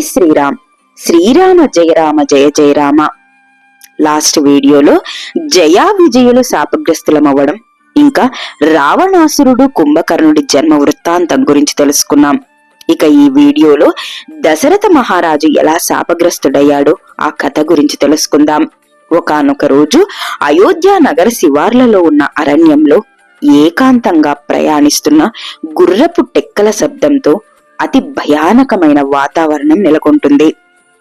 శ్రీరామ్. శ్రీరామ జయ రామ జయ జయ రామ. లాస్ట్ వీడియోలో జయా విజయులు శాపగ్రస్తులమవ్వడం ఇంకా రావణాసురుడు కుంభకర్ణుడి జన్మ వృత్తాంతం గురించి తెలుసుకున్నాం. ఇక ఈ వీడియోలో దశరథ మహారాజు ఎలా శాపగ్రస్తుడయ్యాడో ఆ కథ గురించి తెలుసుకుందాం. ఒకానొక రోజు అయోధ్య నగర శివార్లలో ఉన్న అరణ్యంలో ఏకాంతంగా ప్రయాణిస్తున్న గుర్రపు టెక్కల శబ్దంతో అతి భయానకమైన వాతావరణం నెలకొంటుంది.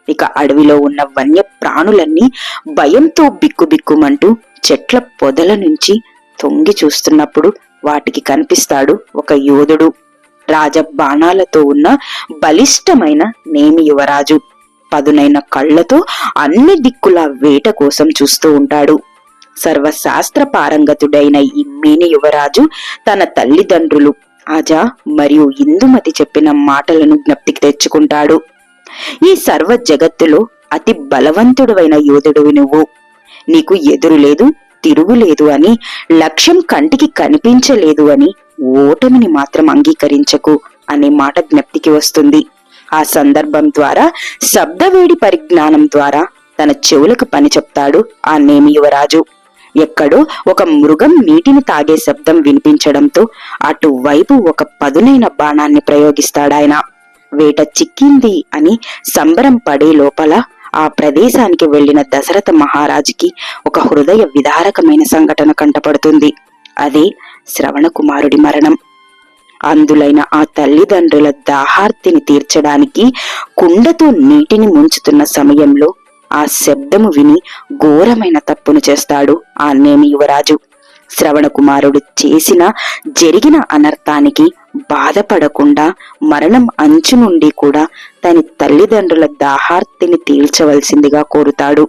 ఇక అడవిలో ఉన్న వన్య ప్రాణులన్నీ భయంతో బిక్కుబిక్కుమంటూ చెట్ల పొదల నుంచి తొంగి చూస్తున్నప్పుడు వాటికి కనిపిస్తాడు ఒక యోధుడు. రాజ బాణాలతో ఉన్న బలిష్టమైన నేమి యువరాజు. పదునైన కళ్ళతో అన్ని దిక్కుల వేట కోసం చూస్తూ ఉంటాడు. సర్వశాస్త్ర పారంగతుడైన ఈ మేని యువరాజు తన తల్లిదండ్రులు ఆజా మరియు ఇందుమతి చెప్పిన మాటలను జ్ఞప్తికి తెచ్చుకుంటాడు. ఈ సర్వ జగత్తులో అతి బలవంతుడువైన యోధుడివి నువ్వు. నీకు ఎదురు లేదు తిరుగులేదు అని లక్ష్యం కంటికి కనిపించలేదు అని ఓటమిని మాత్రం అంగీకరించకు అనే మాట జ్ఞప్తికి వస్తుంది. ఆ సందర్భం ద్వారా శబ్దవేడి పరిజ్ఞానం ద్వారా తన చెవులకు పని చెప్తాడు ఆ నేమి యువరాజు ఎక్కడో ఒక మృగం నీటిని తాగే శబ్దం వినిపించడంతో అటువైపు ఒక పదునైన బాణాన్ని ప్రయోగిస్తాడాయన. వేట చిక్కింది అని సంబరం పడే లోపల ఆ ప్రదేశానికి వెళ్ళిన దశరథ మహారాజుకి ఒక హృదయ విదారకమైన సంఘటన కంటపడుతుంది. అదే శ్రవణ కుమారుడి మరణం. అందులైన ఆ తల్లిదండ్రుల దాహార్తిని తీర్చడానికి కుండతో నీటిని ముంచుతున్న సమయంలో ఆ శబ్దము విని ఘోరమైన తప్పును చేస్తాడు ఆ నేమి యువరాజు. శ్రవణ కుమారుడు చేసిన జరిగిన అనర్థానికి బాధపడకుండా మరణం అంచు నుండి కూడా తన తల్లిదండ్రుల దాహార్తిని తీల్చవలసిందిగా కోరుతాడు.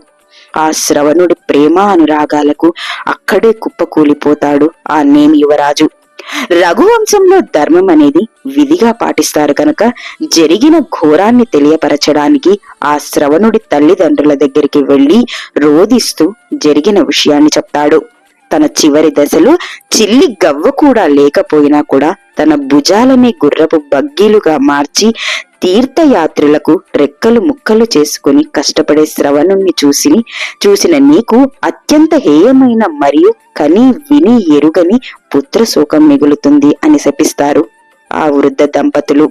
ఆ శ్రవణుడి ప్రేమ అనురాగాలకు అక్కడే కుప్పకూలిపోతాడు ఆ నేమి యువరాజు. రఘువంశంలో ధర్మం అనేది విధిగా పాటిస్తారు కనుక జరిగిన ఘోరాన్ని తెలియపరచడానికి ఆ శ్రవణుడి తల్లిదండ్రుల దగ్గరికి వెళ్ళి రోదిస్తూ జరిగిన విషయాన్ని చెప్తాడు. తన చివరి దశలో చిల్లి గవ్వ కూడా లేకపోయినా కూడా తన భుజాలని గుర్రపు బగ్గీలుగా మార్చి తీర్థయాత్రులకు రెక్కలు ముక్కలు చేసుకుని కష్టపడే శ్రవణుణ్ణి చూసి చూసిన నీకు అత్యంత హేయమైన మరియు కని విని ఎరుగని పుత్ర శోకం మిగులుతుంది అని శపిస్తారు ఆ వృద్ధ దంపతులు.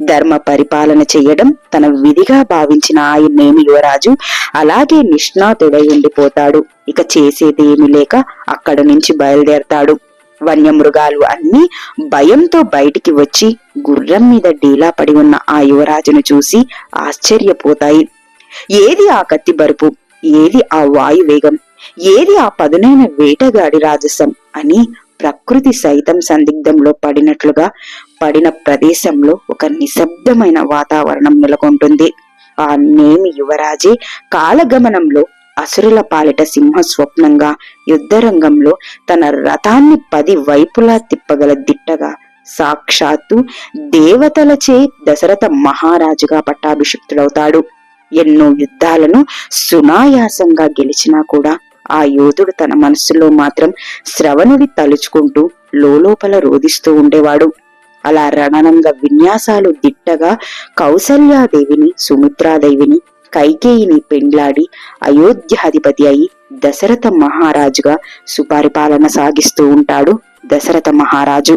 ధర్మ పరిపాలన చేయడం తన విధిగా భావించిన ఆయన్నేమి యువరాజు అలాగే నిష్ణాతుడై ఉండిపోతాడు. ఇక చేసేదేమి లేక అక్కడ నుంచి బయలుదేరతాడు. వన్యమృగాలు అన్ని భయంతో బయటికి వచ్చి గుర్రం మీద డీలా పడి ఉన్న ఆ యువరాజును చూసి ఆశ్చర్యపోతాయి. ఏది ఆ కత్తి బరుపు? ఏది ఆ వాయువేగం ఏది ఆ పదునైన వేటగాడి రాజసం? అని ప్రకృతి సైతం సందిగ్ధంలో పడినట్లుగా పడిన ప్రదేశంలో ఒక నిశ్శబ్దమైన వాతావరణం నెలకొంటుంది. ఆ నేమి యువరాజే కాలగమనంలో అసురుల పాలిట సింహ స్వప్నంగా యుద్ధరంగంలో తన రథాన్ని పది వైపులా తిప్పగల దిట్టగా సాక్షాత్తు దేవతలచే దశరథ మహారాజుగా పట్టాభిషిక్తుడవుతాడు. ఎన్నో యుద్ధాలను సునాయాసంగా గెలిచినా కూడా ఆ యోధుడు తన మనస్సులో మాత్రం శ్రవణుడి తలుచుకుంటూ లోలోపల రోధిస్తూ ఉండేవాడు. అలా రణనంగా విన్యాసాలు దిట్టగా కౌసల్యాదేవిని సుమిత్రాదేవిని కైకేయిని పెండ్లాడి అయోధ్యాధిపతి అయి దశరథ మహారాజుగా సుపరిపాలన సాగిస్తూ ఉంటాడు దశరథ మహారాజు.